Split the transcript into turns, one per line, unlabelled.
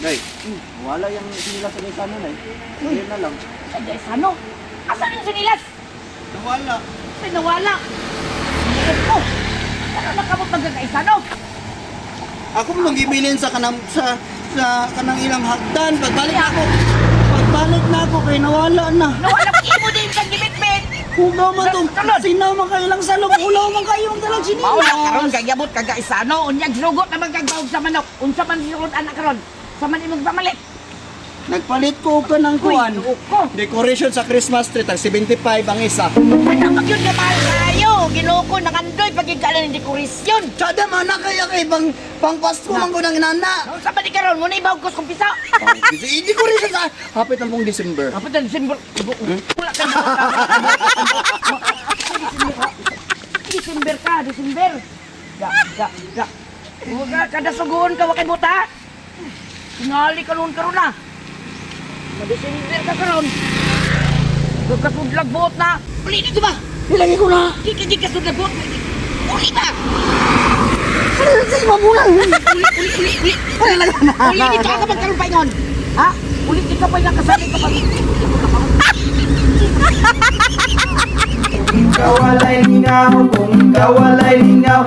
Hmm, wala yung sinilas sa isa nun eh. Yun na lang.
Kaya ano? Asan yung sinilas?
Nawala.
Ay, nawala. Sinilas ko. Ano nakamot magkakaisa, no?
Ako nung gibilin sa kanang sa sa kanang ilang hagdan pagbalik na ako. Pagbalik na ako kay nawala na.
Nawala ko imo din sa gibit-bit.
Hugaw man to. Sinaw man kayo lang sa loob. Ulaw man kayo ang dalag
Mao na karon
sinilas.
kagabot kagaisa, no? Unyag sugot na magkagbaog sa manok. Unsa man siyon anak karon? Sa man imong pamalit.
Nagpalit ko ka ng kuan. Decoration sa Christmas tree, tag 75 ang isa.
Ano magyud ka mahal kayo? Ginoko nakandoy pagigkalan ng dekorasyon.
Tsada man na kaya kay bang pang Pasko man ko ng inana.
Sa ba di karon? Muna ibawag ko sa kumpisa.
Decoration sa hapit ang pong December.
Apa dan Desember? Wala ka Desember ka, Desember. Da, da, da. Huwag ka, kada suguhon ka, wakay buta. Tingali ka noon karon na. Ma-Desember ka karon. Huwag ka sudlag buot na. Uli dito ba?
Ilagay ko na.
Di ka, di ka sudlag buot. Uli ba?
Sa mabulan.
Uli, uli, uli, uli. Uli dito ka magkaroon pa ingon. Ha? Uli dito pa yung kasali ka pa.
Kung ikaw walay lingaw, kung ikaw walay lingaw